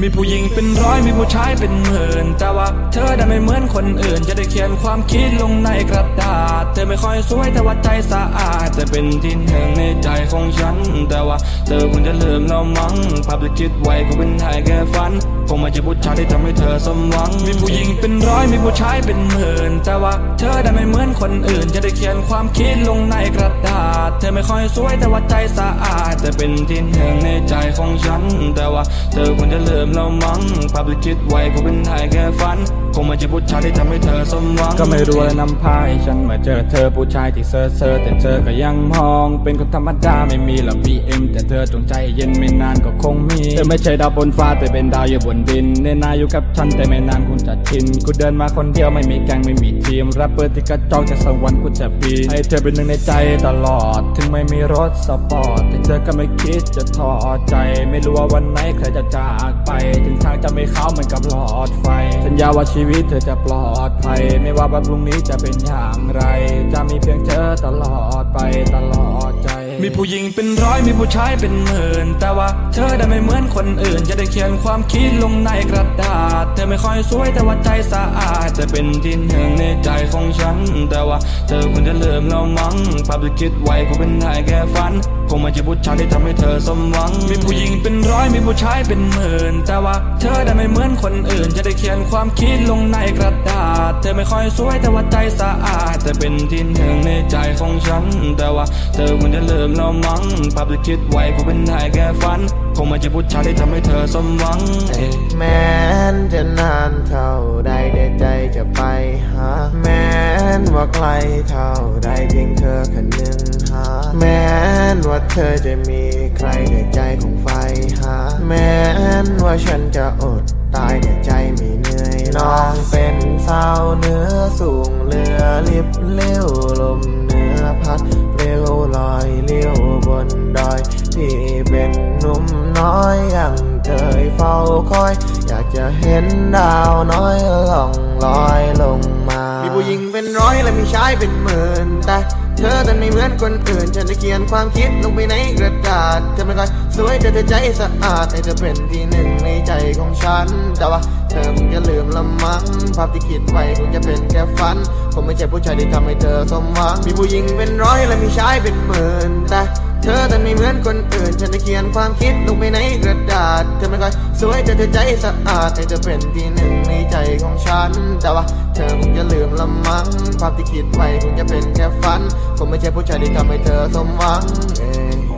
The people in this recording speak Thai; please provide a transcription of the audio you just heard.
มีผู้หญิงเป็นร้อยมีผู้ชายเป็นหมื่น แต่ว่าเธอได้ไม่เหมือนคนอื่น จะได้เขียนความคิดลงในกระดาษ เธอไม่ค่อยสวยแต่ว่าใจสะอาดจะเป็นที่หนึ่งในใจของฉัน แต่ว่าเธอคงจะลืมแล้วมั้งภาพที่คิดไว้ก็เป็นไทยแค่ ฝันคงไม่ใช่ผู้ชายที่ทำให้เธอสมหวัง มีผู้หญิงเป็นร้อยมีผู้ชายเป็นหมื่น แต่ว่าเธอได้ไม่เหมือนคนอื่น จะได้เขียนความคิดลงในกระดาษ เธอไม่ค่อยสวยแต่ว่าใจสะอาดจะเป็นที่หนึ่งในใจของฉัน แต่ว่าเธอคงจะลืมแล้วมั้งภาพที่คิดไว้ก็เป็นแค่แค่ฝันคงไม่ใช่ผู้ชายที่ทำให้เธอสมหวัง ก็ไม่รู้เลยนำพาให้ฉันมาเจอเธอผู้ชายที่เซอร์เซอร์แต่เธอก็ยังมอง เป็นคนธรรมดาไม่มีหรอกบีเอ็มแต่เธอจงใจเย็นไม่นานก็คงมีเธอไม่ใช่ดาวบนฟ้าแต่เป็นดาวอยู่บนดินเนนาอยู่กับฉันแต่ไม่นานคุณจะชินกูเดินมาคนเดียวไม่มีแกงไม่มีทีมรับเปิดที่กระจอกจากสวรรค์กูจะปีนให้เธอเป็นหนึ่งในใจตลอด ถึงไม่มีรถสปอร์ตแต่เธอก็ไม่คิดจะท้อใจ ไม่รู้ว่าวันไหนใครจะจากไป ถึงทางจะไม่เข้าเหมือนกับหลอดไฟ สัญญาว่าชีวิตเธอจะปลอดภัย ไม่ว่าวันพรุ่งนี้จะเป็นอย่างไร จะมีเพียงเธอตลอดไปตลอด มีผู้หญิงเป็นร้อยมีผู้ชายเป็นหมื่น แต่ว่าเธอได้ไม่เหมือนคนอื่น จะได้เขียนความคิดลงในกระดาษ เธอไม่ค่อยสวยแต่ว่าใจสะอาดจะเป็นที่หนึ่งในใจของฉัน แต่ว่าเธอควรจะเลิมแล้วมั้งภาพที่คิดไว้ก็เป็นได้แค่ฝันคงไม่ใช่ผู้ชายที่ทำให้เธอสมหวัง มีผู้หญิงเป็นร้อยมีผู้ชายเป็นหมื่น แต่ว่าเธอได้ไม่เหมือนคนอื่น จะได้เขียนความคิดลงในกระดาษ เธอไม่ค่อยสวยแต่ว่าใจสะอาดจะเป็นที่หนึ่งในใจของฉัน แต่ว่าเธอคงจะลืมแล้วมั้งภาพที่คิดไว้ก็เป็นแค่แค่ฝัน คงไม่ใช่ผู้ชายที่ทำให้เธอสมหวัง แม้นจะนานเท่าใดแต่ใจจะไปหา แม้นว่าไกลเท่าใดเพียงเธอคนหนึ่ง แม้นว่าเธอจะมีใครแต่ใจของไฟหา แม้นว่าฉันจะอดตายแต่ใจไม่เหนื่อยน้องเป็นสาวเนื้อสูงเรือลิบเลี้ยวลมเนื้อพัดเร็วลอยเลี้ยวบนดอยที่เป็นหนุ่มน้อยยังเคยเฝ้าคอย อยากจะเห็นดาวน้อยล่องลอยลงมา มีผู้หญิงเป็นร้อยและมีชายเป็นหมื่นแต่เธอแต่ไม่เหมือนคนอื่น ฉันจะเขียนความคิดลงไปในกระดาษเธอไม่ค่อยสวยแต่เธอใจสะอาดแต่เธอเป็นที่หนึ่งในใจของฉัน แต่ว่าเธอคงจะลืมละมั้งภาพที่คิดไว้คงจะเป็นแค่ฝันคงไม่ใช่ผู้ชายที่ทำให้เธอสมหวังมีผู้หญิงเป็นร้อยและมีชายเป็นหมื่นแต่ เธอแต่ไม่เหมือนคนอื่น ฉันจะเขียนความคิดลงไปในกระดาษ เธอไม่ค่อยสวยแต่เธอใจสะอาดแต่เธอเป็นที่หนึ่งในใจของฉัน แต่ว่าเธอคงจะลืมละมั้งความที่คิดไว้คงจะเป็นแค่ฝัน คงไม่ใช่ผู้ชายที่ทำให้เธอสมหวังเอง